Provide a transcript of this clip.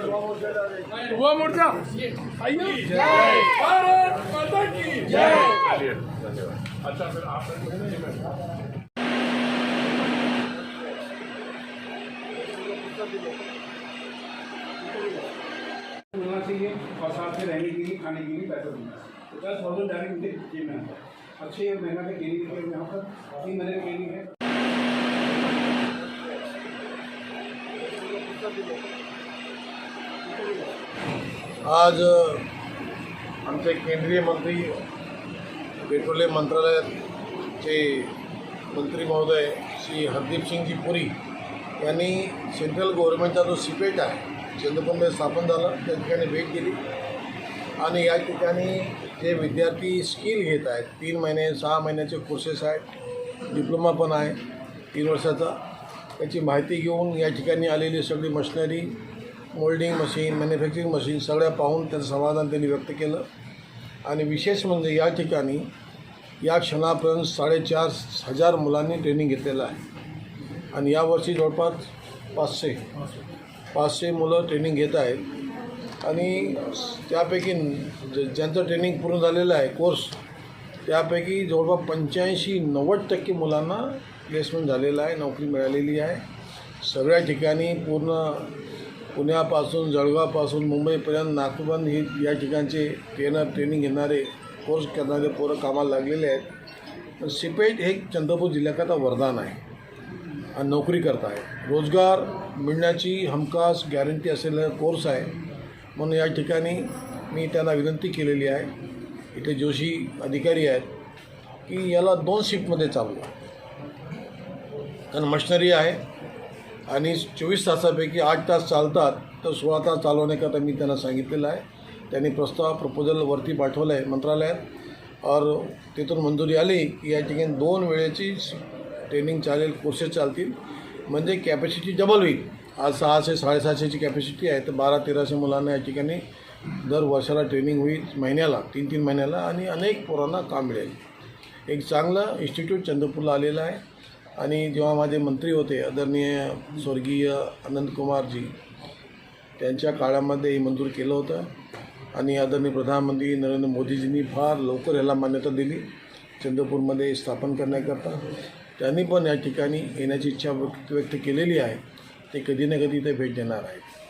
वो मोर्चा? आइए। जय भारत माता की जय अच्छा फिर आप होना चाहिए और साथ में रहने के लिए खाने के लिए पैसा देना चाहिए। दस थाउजेंड डायरेक्ट मुझे जेब में आता है अच्छे महीना का क्लिनिक है यहाँ पर तीन महीने का क्लिनिक है। आज आमचे केंद्रीय मंत्री पेट्रोलियम मंत्रालयाचे मंत्री महोदय श्री हरदीप सिंगजी पुरी यांनी सेंट्रल गव्हर्नमेंटचा जो सिपेट आहे चंद्रपूरमध्ये स्थापन झालं त्या ठिकाणी भेट दिली. आणि या ठिकाणी जे विद्यार्थी स्किल घेत आहेत. तीन महिने सहा महिन्याचे कोर्सेस आहेत. डिप्लोमा पण आहे. तीन वर्षाचा. त्याची माहिती घेऊन या ठिकाणी आलेली सगळी machinery moulding machine manufacturing machine सगळ्या पाहून त्याचं समाधान त्यांनी व्यक्त केलं. आणि विशेष म्हणजे या ठिकाणी या क्षणापर्यंत साडेचार हजार मुलांनी ट्रेनिंग घेतलेलं आहे. आणि यावर्षी जवळपास पाचशे पाचशे मुलं ट्रेनिंग घेत आहेत. आणि त्यापैकी ज- ज्यांचं ट्रेनिंग पूर्ण झालेलं आहे कोर्स त्यापैकी जवळपास पंच्याऐंशी नव्वद टक्के मुलांना प्लेसमेंट झालेलं आहे नोकरी मिळालेली आहे. सगळ्या ठिकाणी पूर्ण पुण्यापासून जळगावपासून मुंबईपर्यंत नागपूरपर्यंत हे या ठिकाणचे ट्रेनर ट्रेनिंग घेणारे कोर्स करणारे पोरं कामाला लागलेले आहेत. पण सिपेट हे चंद्रपूर जिल्ह्याकरता वरदान आहे आणि नोकरी करता आहे रोजगार मिळण्याची हमखास गॅरंटी असलेला कोर्स आहे. म्हणून या ठिकाणी मी त्यांना विनंती केलेली आहे. इथे जोशी अधिकारी आहेत की याला दोन शिफ्टमध्ये चालवा. कारण मशनरी आहे आणि चोवीस तासापैकी आठ तास चालतात तर सोळा तास चालवण्याकरता मी त्यांना सांगितलेलं आहे. त्यांनी प्रस्ताव प्रपोजल वरती पाठवलं आहे मंत्रालयात. और तिथून मंजुरी आली की या ठिकाणी दोन वेळेची ट्रेनिंग चालेल कोर्सेस चालतील. म्हणजे कॅपॅसिटी डबल होईल. आज सहाशे साडेसहाशेची कॅपॅसिटी आहे. तर बारा तेराशे मुलांना या ठिकाणी दर वर्षाला ट्रेनिंग होईल महिन्याला तीन तीन महिन्याला आणि अनेक पोरांना काम मिळेल. एक चांगलं इन्स्टिट्यूट चंद्रपूरला आलेलं आहे. आणि जेव्हा माझे मंत्री होते आदरणीय स्वर्गीय अनंतकुमारजी त्यांच्या काळामध्ये हे मंजूर केलं होतं. आणि आदरणीय प्रधानमंत्री नरेंद्र मोदीजींनी फार लवकर याला मान्यता दिली. चंद्रपूरमध्ये स्थापन करण्याकरता. त्यांनी पण या ठिकाणी येण्याची इच्छा व्यक्त व्यक्त केलेली आहे. ते कधी ना कधी इथे भेट देणार आहेत.